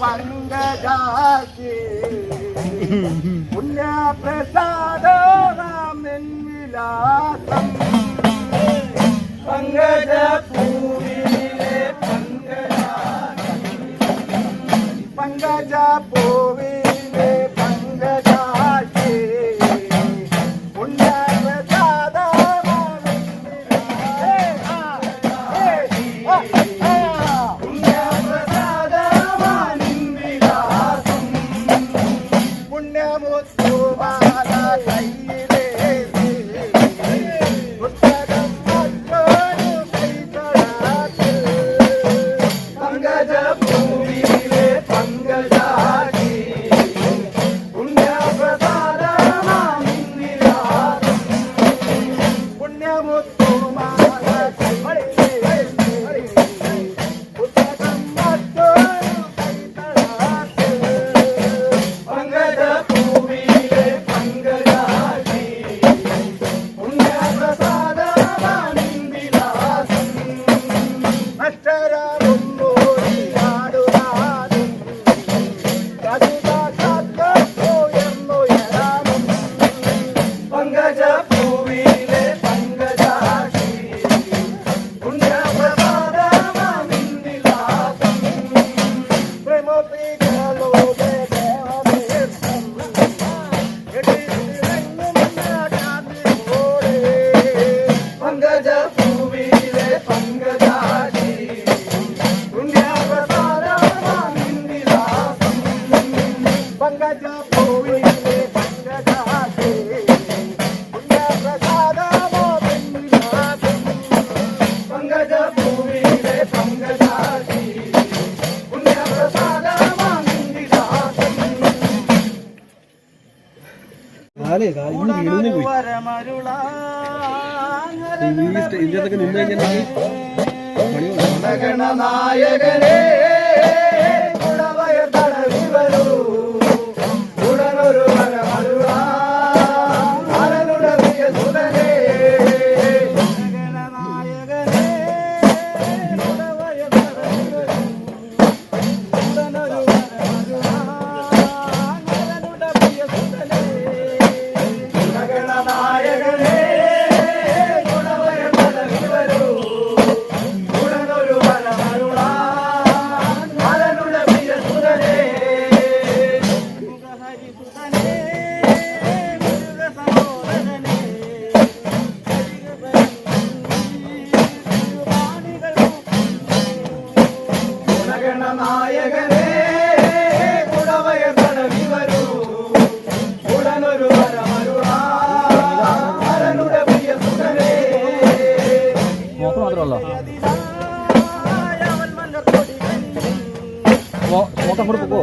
പങ്കജാക്കി പുണ്യപ്രസാദോറാമൻ വിലാസം പങ്കജ പൂവിലെ പങ്കജാക്കി പങ്കജ പൂവിലെ പങ്കജ పుణ్యము శుభాల കാലേ കാലേ ഇന്ന് പോയി കഴിഞ്ഞാൽ চলো మొక్క కొడుకు